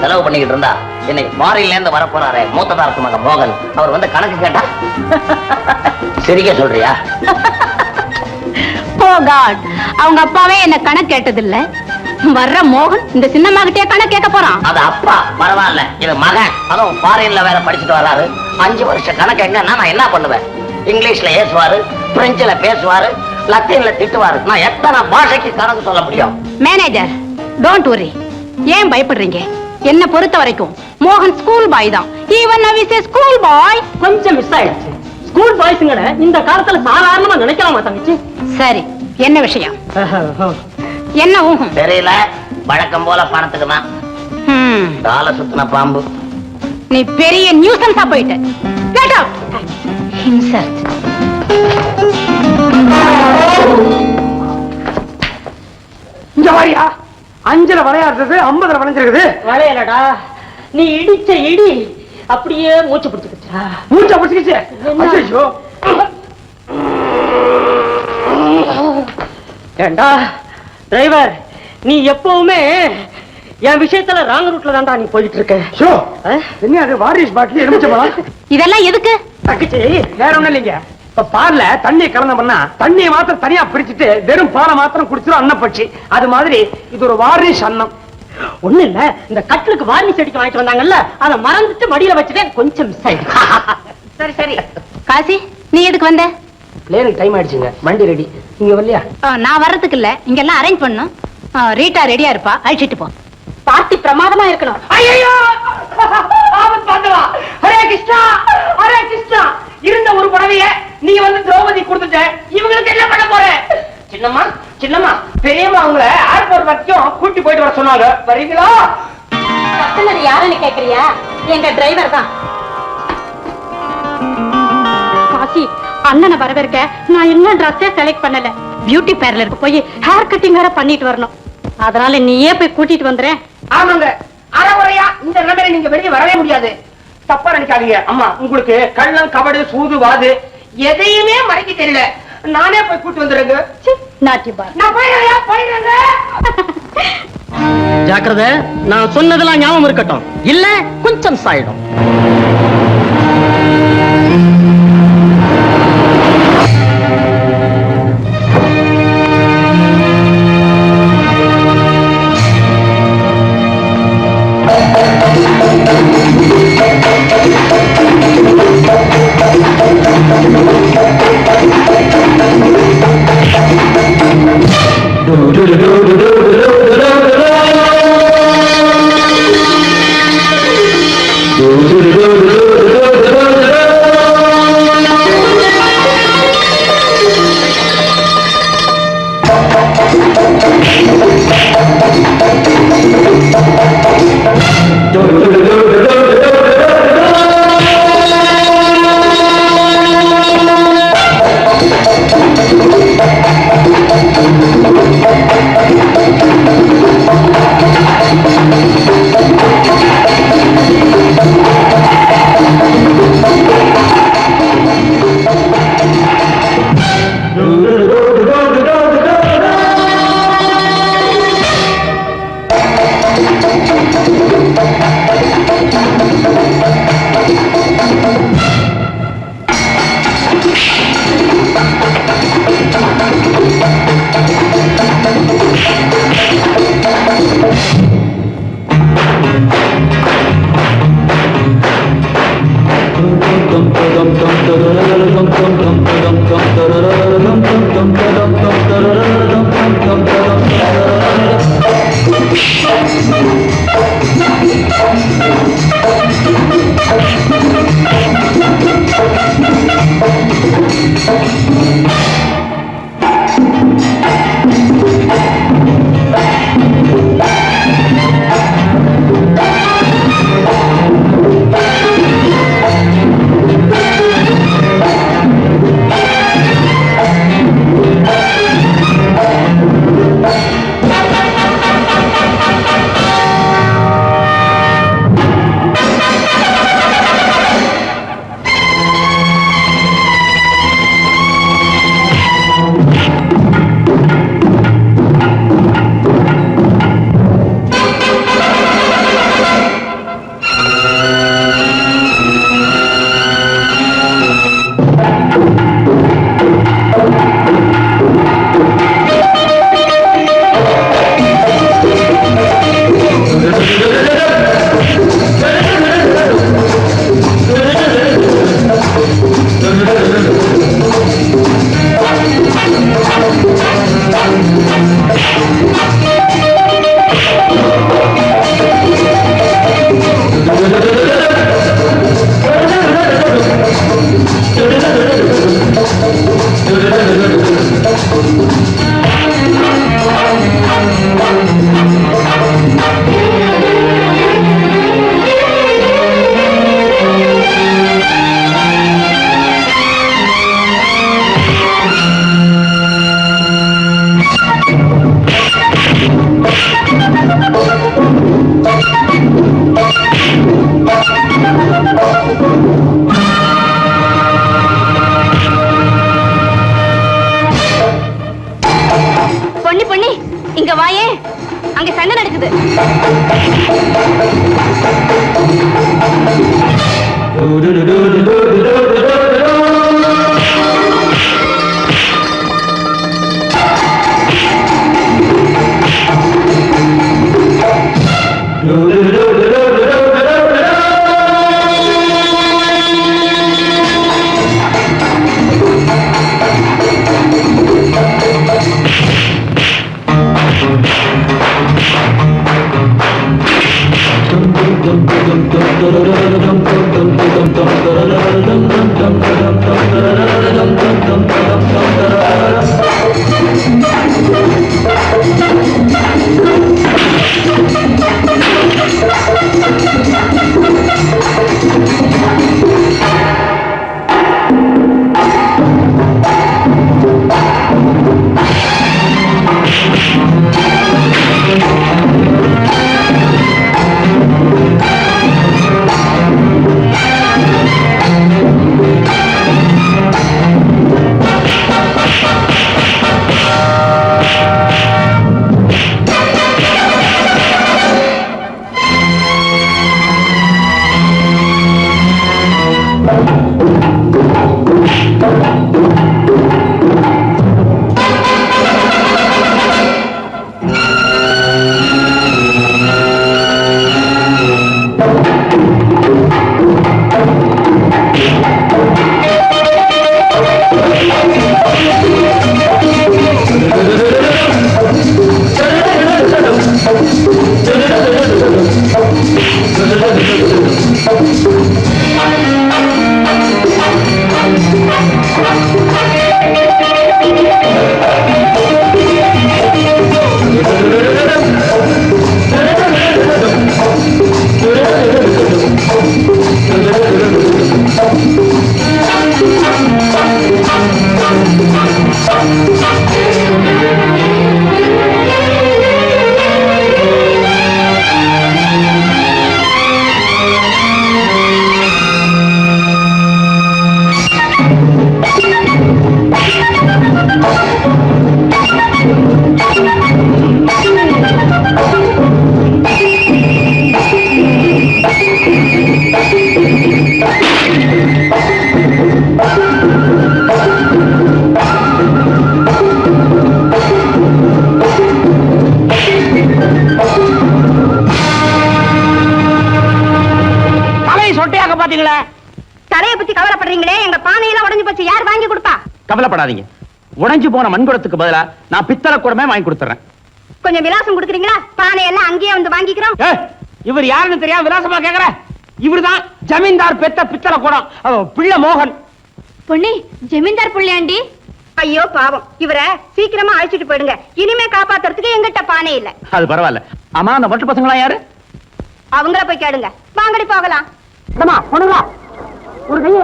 செலவு பண்ணிக்கிட்டு இருந்தா இன்னைக்கு ஃபாரின்ல இருந்து வர போறாரே மூத்ததாரத்து மகன். மோகன் அவர் வந்து கணக்கு கேட்டா. சிரிக்க சொல்றியா? காட் அவங்க அப்பாவே என்ன கணக்கு கேட்டதில்ல. வர்ற மோகன் இந்த சின்னம்மா கிட்டே கணக்கு கேட்க போறான். அது அப்பா பரவாயில்ல. இது மகன். அதுவும் ஃபாரின்ல வேற படிச்சுட்டு வராரு. அஞ்சு வருஷம் கணக்கு எங்கன்னா நான் என்ன பண்ணுவேன்? இங்கிலீஷ்ல ஏசுவாரு பிரெஞ்சுல பேசுவாரு லத்தீன்ல திட்டுவாரு. நான் எத்தனை பாஷைக்கு கணக்கு சொல்ல முடியும்? Manager don't worry. ஏன் பயப்படுறீங்க? என்ன பொறுத்த வரைக்கும் மோகன் ஸ்கூல் பாய் தான். ஈவன் நவிஸ் ஸ்கூல் பாய் கொஞ்சம் மிஸ் ஆயிடுச்சு. ஸ்கூல் பாய்ஸுங்கட இந்த காலத்துல சாதாரணமா நினைக்கலாமா தங்கச்சி சரி என்ன விஷயம்? என்ன ஊகம்? தெரியல. வழக்கம் போல பணத்துக்கு தான் காலை சுத்தின பாம்பு. நீ பெரிய நியூசன்ஸா போயிட்ட. Get out. Insult. இங்க வாரியா. அஞ்சுல விளையாடுறது ஐம்பதுல விளைஞ்சிருக்குது. வளையலடா நீ இடிச்ச இடி அப்படியே மூச்சு பிடிச்சுக்கிச்சா. மூச்சா பிடிச்சிக்கிச்சு. ஐயோ ஏண்டா டிரைவர் நீ எப்பவுமே என் விஷயத்துல ராங் ரூட்ல தான்டா நீ போயிட்டு இருக்க ஷோ? என்ன அது வாரிஸ் பாட்டில் எலுமிச்சமா இதெல்லாம் எதுக்கு? தங்கச்சி வேற ஒண்ணும் இல்லைங்க. இப்ப பால்ல தண்ணியை கலந்தோம்னா தண்ணியை மாத்திரம் தனியா பிரிச்சுட்டு வெறும் பாலை மாத்திரம் குடிச்சிடும் அன்னப்பட்சி. அது மாதிரி இது ஒரு வாரிஸ் அன்னம். ஒண்ணு இல்ல இந்த கட்டிலுக்கு வார்னிஷ் அடிக்க வாங்கிட்டு வந்தாங்கல்ல அதை மறந்துட்டு மடியில வச்சுட்டேன் கொஞ்சம் மிஸ் ஆயிடுச்சு சரி சரி. காசி நீ எதுக்கு வந்த? பிளேனுக்கு டைம் ஆயிடுச்சுங்க. வண்டி ரெடி நீங்க வரலையா? நான் வர்றதுக்கு இல்ல. இங்க எல்லாம் அரேஞ்ச் பண்ணும் ரீட்டா ரெடியா இருப்பா. அழிச்சிட்டு போ. பார்ட்டி பிரமாதமா இருக்கணும். ஐயோ ஹரே கிருஷ்ணா! ஹரே கிருஷ்ணா! இருந்த ஒரு புடவைய நீ வந்து திரௌபதி கொடுத்துட்ட. இவங்களுக்கு என்ன பண்ண போற? சின்னம்மா சின்னம்மா பெரியம்மா உங்களை ஏர்போர்ட் வரைக்கும் கூட்டி போயிட்டு வர சொன்னாங்க. வரீங்களா? கஸ்டமர் யாருன்னு கேக்குறியா? எங்க டிரைவர் தான். காசி அண்ணனை வரவேற்க. நான் இன்னும் ட்ரெஸ்ஸே செலக்ட் பண்ணல. பியூட்டி பார்லருக்கு போய் ஹேர் கட்டிங் வேற பண்ணிட்டு வரணும். அதனால நீயே போய் கூட்டிட்டு வந்துறேன் ஆமாங்க. அறகுறையா இந்த நிலைமையில நீங்க வெளியே வரவே முடியாது. தப்பா நினைக்காதீங்க. அம்மா உங்களுக்கு கள்ளம் கபடு சூது வாது எதையுமே மறைக்க தெரியல. நானே போய் கூட்டு வந்துடுறேங்க. ஜாக்கிரத நான் நான் சொன்னதெல்லாம் ஞாபகம் இருக்கட்டும். இல்ல கொஞ்சம் சாயிடும். Thank. இங்க வாயே. அங்க சண்டை நடக்குது. do do do do do கவலைப்படாதீங்க. உடைஞ்சு போன மண்குடத்துக்கு பதிலா நான் பித்தளை குடமே வாங்கி கொடுத்துறேன். கொஞ்சம் விலாசம் கொடுக்குறீங்களா? பானையெல்லாம் அங்கேயே வந்து வாங்கிக்கிறோம். ஏய், இவர் யாருன்னு தெரியாம விலாசமா கேக்குற? இவர்தான் ஜமீன்தார் பெத்த பித்தளை குடம். பிள்ளை மோகன். பொண்ணி ஜமீன்தார் புள்ளையாண்டி ஐயோ பாவம். இவரை சீக்கிரமா அழைச்சிட்டு போயிடுங்க. இனிமே காப்பாத்துறதுக்கு எங்கிட்ட பானை இல்ல. அது பரவாயில்ல. ஆமா அந்த மட்டு பசங்களா யாரு? அவங்கள போய் கேளுங்க. வாங்கடி போகலாம். ஒரு கையை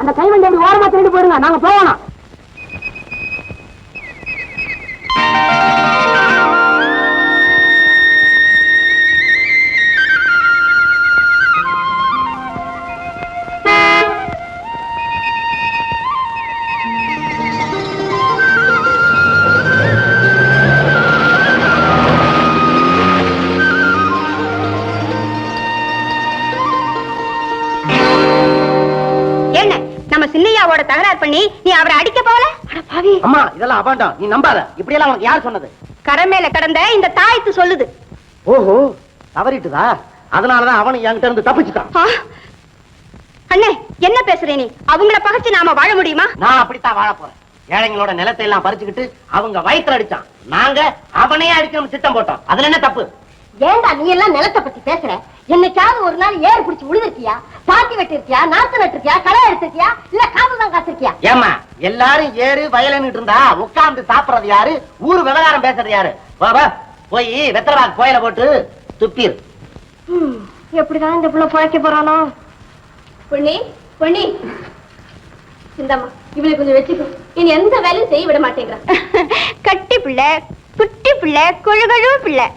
அந்த கைவண்டி ஓரமா திருடி போயிடுங்க. நாங்க போகணும் பண்ணி நீ அவரை அடிக்க போகல? அட பாவி. அம்மா இதெல்லாம் அபாண்டம். நீ நம்பாத. இப்படி எல்லாம் உனக்கு யார் சொன்னது? கரை மேல கடந்த இந்த தாயத்து சொல்லுது. ஓஹோ தவறிட்டுதா? அதனாலதான் அவனு என்கிட்ட இருந்து தப்பிச்சுட்டான்? அண்ணே என்ன பேசுற நீ? அவங்கள பகைச்சு நாம வாழ முடியுமா? நான் அப்படித்தான் வாழ போறேன். ஏழைங்களோட நிலத்தை எல்லாம் பறிச்சுக்கிட்டு அவங்க வயித்துல அடிச்சான். நாங்க அவனையே அடிக்கணும் திட்டம் போட்டோம். அதுல என்ன தப்பு? ஏண்டா நீ எல்லாம் நிலத்தை பத்தி பேசுற? என்னைக்காவது ஒரு நாள் ஏறு பிடிச்சு உழுதுருக்கியா? பாத்தி வெட்டிருக்கியா? நாத்து நட்டிருக்கியா களை எடுத்திருக்கியா இல்ல காப்பு தான் காத்திருக்கியா? ஏமா எல்லாரும் ஏறு வயலுன்னு இருந்தா உட்கார்ந்து சாப்பிடுறது யாரு? ஊரு விவகாரம் பேசுறது யாரு? வா வா போய் வெத்தரவாக்கு கோயில போட்டு துப்பீர். எப்படிதான் இந்த புள்ள பழைக்க போறானோ? பொண்ணி பொண்ணி இந்தம்மா இவளை கொஞ்சம் வச்சுக்கோ. இனி எந்த வேலையும் செய்ய விட மாட்டேங்கிறான் கட்டி பிள்ளை குட்டி பிள்ளை கொழுகழு பிள்ளை.